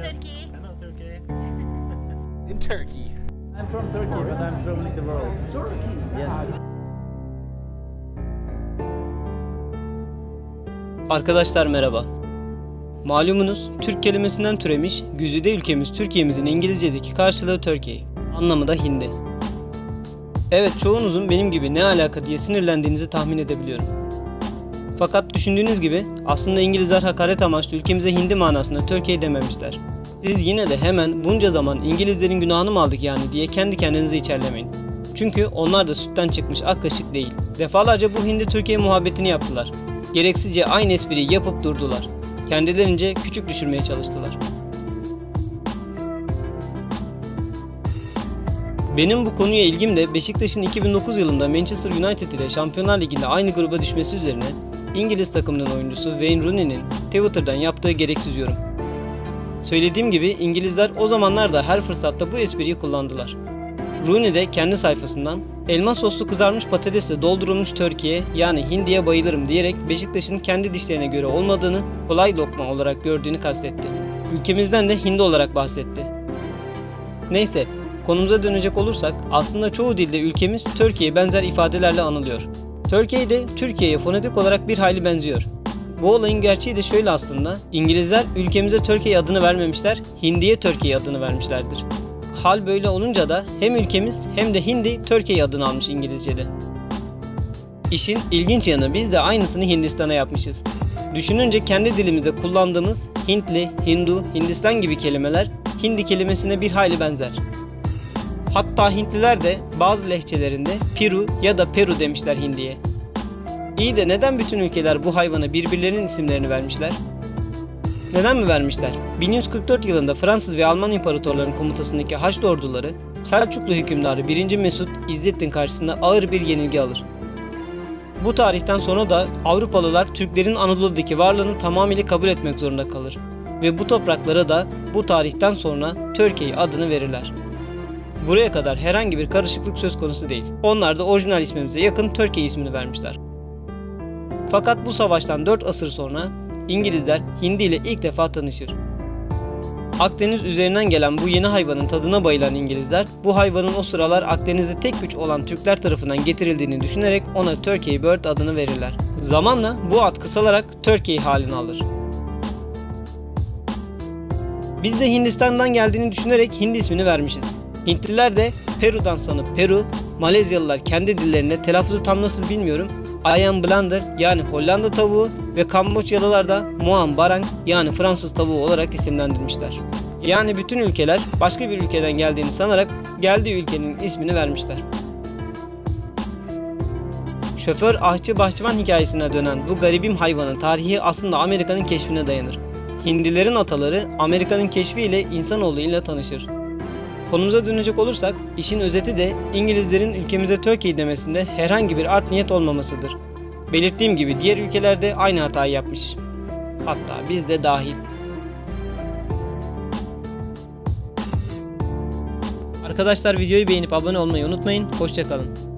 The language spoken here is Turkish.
Turkey. Hello, Turkey. In Turkey. I'm from Turkey, but I'm traveling the world. Turkey? Yes. Arkadaşlar merhaba. Malumunuz Türk kelimesinden türemiş, güzide ülkemiz Türkiye'mizin İngilizce'deki karşılığı Turkey. Anlamı da Hindi. Evet çoğunuzun benim gibi ne alaka diye sinirlendiğinizi tahmin edebiliyorum. Fakat düşündüğünüz gibi aslında İngilizler hakaret amaçlı ülkemize Hindi manasında Turkey dememişler. Siz yine de hemen bunca zaman İngilizlerin günahını mı aldık yani diye kendi kendinizi içerlemeyin. Çünkü onlar da sütten çıkmış ak kaşık değil. Defalarca bu Hindi Türkiye muhabbetini yaptılar. Gereksizce aynı espriyi yapıp durdular. Kendilerince küçük düşürmeye çalıştılar. Benim bu konuya ilgim de Beşiktaş'ın 2009 yılında Manchester United ile Şampiyonlar Ligi'nde aynı gruba düşmesi üzerine İngiliz takımının oyuncusu Wayne Rooney'nin Twitter'dan yaptığı gereksiz yorum. Söylediğim gibi İngilizler o zamanlar da her fırsatta bu espriyi kullandılar. Rooney de kendi sayfasından elma soslu kızarmış patatesle doldurulmuş Türkiye yani hindiye bayılırım diyerek Beşiktaş'ın kendi dişlerine göre olmadığını kolay lokma olarak gördüğünü kastetti. Ülkemizden de hindi olarak bahsetti. Neyse konumuza dönecek olursak aslında çoğu dilde ülkemiz Türkiye'ye benzer ifadelerle anılıyor. Türkiye de Türkiye'ye fonetik olarak bir hayli benziyor. Bu olayın gerçeği de şöyle aslında. İngilizler ülkemize Türkiye adını vermemişler, Hindiye Türkiye adını vermişlerdir. Hal böyle olunca da hem ülkemiz hem de Hindi Türkiye adını almış İngilizce'de. İşin ilginç yanı biz de aynısını Hindistan'a yapmışız. Düşününce kendi dilimizde kullandığımız Hintli, Hindu, Hindistan gibi kelimeler Hindi kelimesine bir hayli benzer. Hatta Hintliler de bazı lehçelerinde Piru ya da Peru demişler Hindiye. İyi de neden bütün ülkeler bu hayvana birbirlerinin isimlerini vermişler? Neden mi vermişler? 1144 yılında Fransız ve Alman imparatorlarının komutasındaki Haçlı orduları Selçuklu hükümdarı 1. Mesut İzzettin karşısında ağır bir yenilgi alır. Bu tarihten sonra da Avrupalılar Türklerin Anadolu'daki varlığını tamamıyla kabul etmek zorunda kalır ve bu topraklara da bu tarihten sonra Türkiye adını verirler. Buraya kadar herhangi bir karışıklık söz konusu değil. Onlar da orijinal ismimize yakın Türkiye ismini vermişler. Fakat bu savaştan 4 asır sonra İngilizler Hindi ile ilk defa tanışır. Akdeniz üzerinden gelen bu yeni hayvanın tadına bayılan İngilizler, bu hayvanın o sıralar Akdeniz'de tek güç olan Türkler tarafından getirildiğini düşünerek ona Turkey Bird adını verirler. Zamanla bu ad kısalarak Turkey halini alır. Biz de Hindistan'dan geldiğini düşünerek Hindi ismini vermişiz. Hintliler de Peru'dan sanıp Peru, Malezyalılar kendi dillerinde telaffuzu tam nasıl bilmiyorum Ayam Blunder yani Hollanda tavuğu ve Kamboçyalılar da Muam Barang yani Fransız tavuğu olarak isimlendirmişler. Yani bütün ülkeler başka bir ülkeden geldiğini sanarak geldiği ülkenin ismini vermişler. Şoför ahçı bahçıvan hikayesine dönen bu garibim hayvanın tarihi aslında Amerika'nın keşfine dayanır. Hindilerin ataları Amerika'nın keşfiyle insanoğlu ile tanışır. Konumuza dönecek olursak işin özeti de İngilizlerin ülkemize Türkiye demesinde herhangi bir art niyet olmamasıdır. Belirttiğim gibi diğer ülkelerde aynı hatayı yapmış. Hatta biz de dahil. Arkadaşlar videoyu beğenip abone olmayı unutmayın. Hoşçakalın.